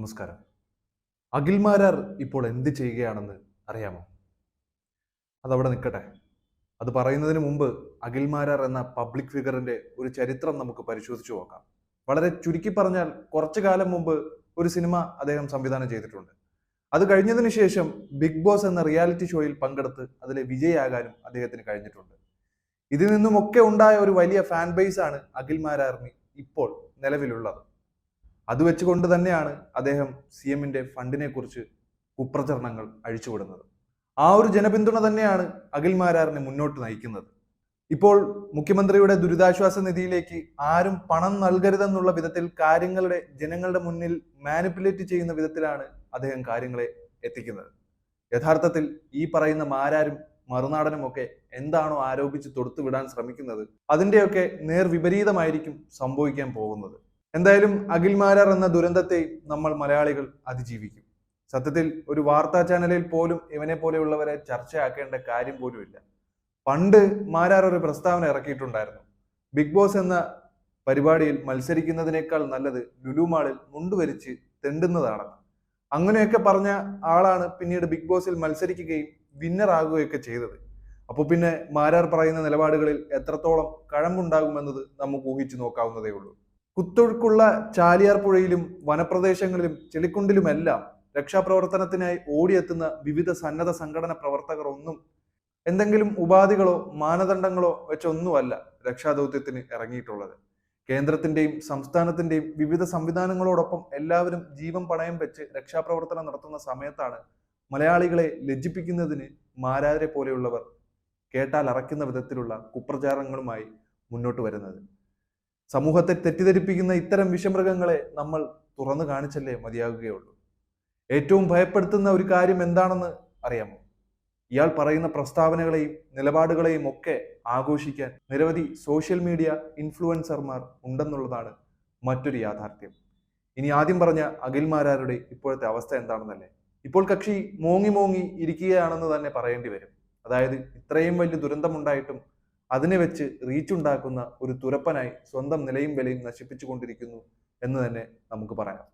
നമസ്കാരം. അഖിൽമാരാർ ഇപ്പോൾ എന്ത് ചെയ്യുകയാണെന്ന് അറിയാമോ? അതവിടെ നിൽക്കട്ടെ. അത് പറയുന്നതിന് മുമ്പ് അഖിൽമാരാർ എന്ന പബ്ലിക് ഫിഗറിന്റെ ഒരു ചരിത്രം നമുക്ക് പരിശോധിച്ചു നോക്കാം. വളരെ ചുരുക്കി പറഞ്ഞാൽ കുറച്ചു കാലം മുമ്പ് ഒരു സിനിമ അദ്ദേഹം സംവിധാനം ചെയ്തിട്ടുണ്ട്. അത് കഴിഞ്ഞതിന് ശേഷം ബിഗ് ബോസ് എന്ന റിയാലിറ്റി ഷോയിൽ പങ്കെടുത്ത് അതിലെ വിജയാകാനും അദ്ദേഹത്തിന് കഴിഞ്ഞിട്ടുണ്ട്. ഇതിൽ നിന്നുമൊക്കെ ഉണ്ടായ ഒരു വലിയ ഫാൻ ബേസ് ആണ് അഖിൽമാരാറിന് ഇപ്പോൾ നിലവിലുള്ളത്. അത് വെച്ചുകൊണ്ട് തന്നെയാണ് അദ്ദേഹം സി എമ്മിന്റെ ഫണ്ടിനെ കുറിച്ച് കുപ്രചരണങ്ങൾ അഴിച്ചുവിടുന്നത്. ആ ഒരു ജനപിന്തുണ തന്നെയാണ് അഖിൽ മാരാറിനെ മുന്നോട്ട് നയിക്കുന്നത്. ഇപ്പോൾ മുഖ്യമന്ത്രിയുടെ ദുരിതാശ്വാസ നിധിയിലേക്ക് ആരും പണം നൽകരുതെന്നുള്ള വിധത്തിൽ കാര്യങ്ങളുടെ ജനങ്ങളുടെ മുന്നിൽ മാനിപ്പുലേറ്റ് ചെയ്യുന്ന വിധത്തിലാണ് അദ്ദേഹം കാര്യങ്ങളെ എത്തിക്കുന്നത്. യഥാർത്ഥത്തിൽ ഈ പറയുന്ന മാരാരും മറുനാടനും ഒക്കെ എന്താണോ ആരോപിച്ച് തൊടുത്തു വിടാൻ ശ്രമിക്കുന്നത് അതിന്റെയൊക്കെ നേർ വിപരീതമായിരിക്കും സംഭവിക്കാൻ പോകുന്നത്. എന്തായാലും അഖിൽ മാരാർ എന്ന ദുരന്തത്തെ നമ്മൾ മലയാളികൾ അതിജീവിക്കും. സത്യത്തിൽ ഒരു വാർത്താ ചാനലിൽ പോലും ഇവനെ പോലെയുള്ളവരെ ചർച്ചയാക്കേണ്ട കാര്യം പോലുമില്ല പണ്ട് മാരാർ ഒരു പ്രസ്താവന ഇറക്കിയിട്ടുണ്ടായിരുന്നു. ബിഗ് ബോസ് എന്ന പരിപാടിയിൽ മത്സരിക്കുന്നതിനേക്കാൾ നല്ലത് ലുലുമാളിൽ മുണ്ടുവരിച്ച് തെണ്ടുന്നതാണെന്ന് അങ്ങനെയൊക്കെ പറഞ്ഞ ആളാണ് പിന്നീട് ബിഗ് ബോസിൽ മത്സരിക്കുകയും വിന്നർ ആകുകയൊക്കെ ചെയ്തത്. അപ്പോൾ പിന്നെ മാരാർ പറയുന്ന നിലപാടുകളിൽ എത്രത്തോളം കഴമ്പുണ്ടാകുമെന്നത് നമുക്ക് ഊഹിച്ചു നോക്കാവുന്നതേ ഉള്ളൂ. കുത്തൊഴുക്കുള്ള ചാലിയാർ പുഴയിലും വനപ്രദേശങ്ങളിലും ചെളിക്കുണ്ടിലുമെല്ലാം രക്ഷാപ്രവർത്തനത്തിനായി ഓടിയെത്തുന്ന വിവിധ സന്നദ്ധ സംഘടന പ്രവർത്തകർ ഒന്നും എന്തെങ്കിലും ഉപാധികളോ മാനദണ്ഡങ്ങളോ വെച്ചൊന്നുമല്ല രക്ഷാദൗത്യത്തിന് ഇറങ്ങിയിട്ടുള്ളത്. കേന്ദ്രത്തിന്റെയും സംസ്ഥാനത്തിന്റെയും വിവിധ സംവിധാനങ്ങളോടൊപ്പം എല്ലാവരും ജീവൻ പണയം വെച്ച് രക്ഷാപ്രവർത്തനം നടത്തുന്ന സമയത്താണ് മലയാളികളെ ലജ്ജിപ്പിക്കുന്നതിന് മാരാരെ പോലെയുള്ളവർ കേട്ടാൽ അറയ്ക്കുന്ന വിധത്തിലുള്ള കുപ്രചാരങ്ങളുമായി മുന്നോട്ട് വരുന്നത്. സമൂഹത്തെ തെറ്റിദ്ധരിപ്പിക്കുന്ന ഇത്തരം വിഷമൃഗങ്ങളെ നമ്മൾ തുറന്നു കാണിച്ചല്ലേ മതിയാകുകയുള്ളൂ. ഏറ്റവും ഭയപ്പെടുത്തുന്ന ഒരു കാര്യം എന്താണെന്ന് അറിയാമോ? ഇയാൾ പറയുന്ന പ്രസ്താവനകളെയും നിലപാടുകളെയും ഒക്കെ ആഘോഷിക്കാൻ നിരവധി സോഷ്യൽ മീഡിയ ഇൻഫ്ലുവൻസർമാർ ഉണ്ടെന്നുള്ളതാണ് മറ്റൊരു യാഥാർത്ഥ്യം. ഇനി ആദ്യം പറഞ്ഞ അഖിൽമാരാരുടെ ഇപ്പോഴത്തെ അവസ്ഥ എന്താണെന്നല്ലേ? ഇപ്പോൾ കക്ഷി മോങ്ങി മോങ്ങി ഇരിക്കുകയാണെന്ന് തന്നെ പറയേണ്ടി വരും. അതായത് ഇത്രയും വലിയ ദുരന്തമുണ്ടായിട്ടും അതിനെ വെച്ച് റീച്ചുണ്ടാക്കുന്ന ഒരു തുരപ്പനായി സ്വന്തം നിലയും വിലയും നശിപ്പിച്ചുകൊണ്ടിരിക്കുന്നു എന്ന് തന്നെ നമുക്ക് പറയാം.